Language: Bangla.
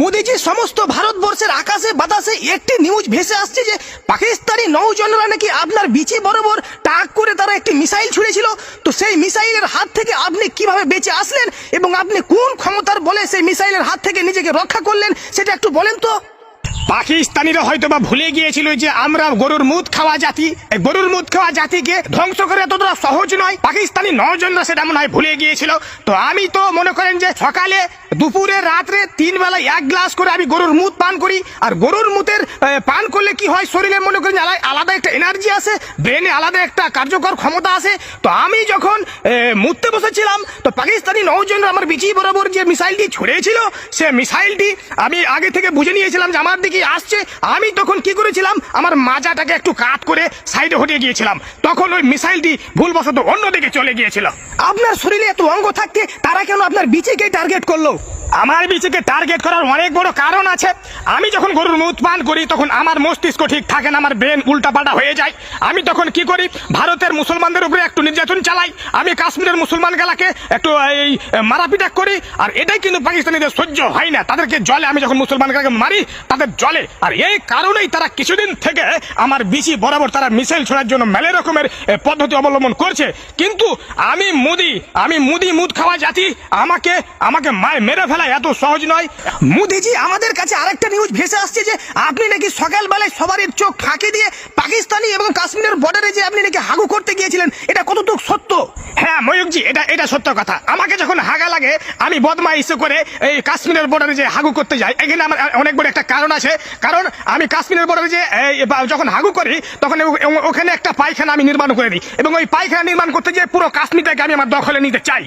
মোদিজি সমস্ত ভারতবর্ষের আকাশে, বাতাসে একটি নিউজ ভেসে আসছে যে পাকিস্তানি নৌজনরা নাকি আপনার বিচি বরাবর টাক করে তারা একটি মিসাইল ছুঁড়েছিল। তো সেই মিসাইলের হাত থেকে আপনি কীভাবে বেঁচে আসলেন এবং আপনি কোন ক্ষমতার বলে সেই মিসাইলের হাত থেকে নিজেকে রক্ষা করলেন, সেটা একটু বলেন তো। পাকিস্তানিরা হয়তো বা ভুলে গিয়েছিল যে আমরা গরুর মুদ খাওয়া জাতি। গরুর মুদ খাওয়া জাতিকে ধ্বংস করে এতটা সহজ নয়। পাকিস্তানি নজনরা সেটা মনে হয় ভুলে গিয়েছিল। তো আমি তো মনে করেন যে সকালে দুপুরে, রাত্রে তিন বেলা এক গ্লাস করে আমি গরুর মুদ পান করি। আর গরুর মুতের পান করলে কি হয়? শরীরে মনে করেন আলাদা একটা এনার্জি আসে ব্রেনে আলাদা একটা কার্যকর ক্ষমতা আসে। তো আমি যখন মুততে বসেছিলাম, তো পাকিস্তানি নৌজনরা আমার বিচি বরাবর যে মিসাইলটি ছড়িয়েছিল সে মিসাইলটি আমি আগে থেকে বুঝে নিয়েছিলাম যে আমার দিকে আসছে, আমি তখন কি করেছিলাম? আমার মাজাটাকে একটু কাত করে সাইডে হটিয়ে গিয়েছিলাম। তখন ওই মিসাইলটি ভুলবশত অন্যদিকে চলে গিয়েছিল। আপনার শরীরে এত অঙ্গ থাকতে তারা কেন আপনার বিচিকে টার্গেট করল? আমার বিচিকে টার্গেট করার অনেক বড় কারণ আছে। আমি যখন গরুর মুখ পান করি, তখন আমার মস্তিষ্ক ঠিক থাকে না, আমার ব্রেন উল্টাপাল্টা হয়ে যায়। আমি তখন কি করি, ভারতের মুসলমানদের উপরে একটু নির্যাতন চালাই, আমি কাশ্মীরের মুসলমান গেলাকে একটু, এই মারাপিটা করি, আর এটাই কিন্তু পাকিস্তানিদের সহ্য হয় না। তাদেরকে জলে আমি যখন মুসলমান গেলাকে মারি, তাদের জলে। আর এই কারণেই তারা কিছুদিন থেকে আমার বিচি বরাবর তারা মিসাইল ছোড়ার জন্য মেলে রকমের পদ্ধতি অবলম্বন করছে। কিন্তু আমি মুদি আমি মুদি মুদ খাওয়া জাতি, আমাকে আমাকে মায় মেরে ফেলা এত সহজ নয়। মোদিজি, আমাদের কাছে আরেকটা নিউজ ভেসে আসছে যে, আপনি নাকি সকালবেলায় সবারই চোখ ফাঁকি দিয়ে পাকিস্তানি এবং কাশ্মীরের বর্ডারে যে আপনি নাকি হাগু করতে গিয়েছিলেন, এটা কতটুকু সত্য? হ্যাঁ ময়ূকজি, এটা এটা সত্য কথা। আমাকে যখন হাগা লাগে, আমি বদমাইশি করে এই কাশ্মীরের বর্ডারে যে হাগু করতে যাই। এখানে আমার অনেক বড় একটা কারণ আছে। কারণ আমি কাশ্মীরের বর্ডারে যে যখন হাগু করি, তখন ওখানে একটা পায়খানা আমি নির্মাণ করে দিই। এবং ওই পায়খানা নির্মাণ করতে গিয়ে পুরো কাশ্মীরটাকে আমি আমার দখলে নিতে চাই।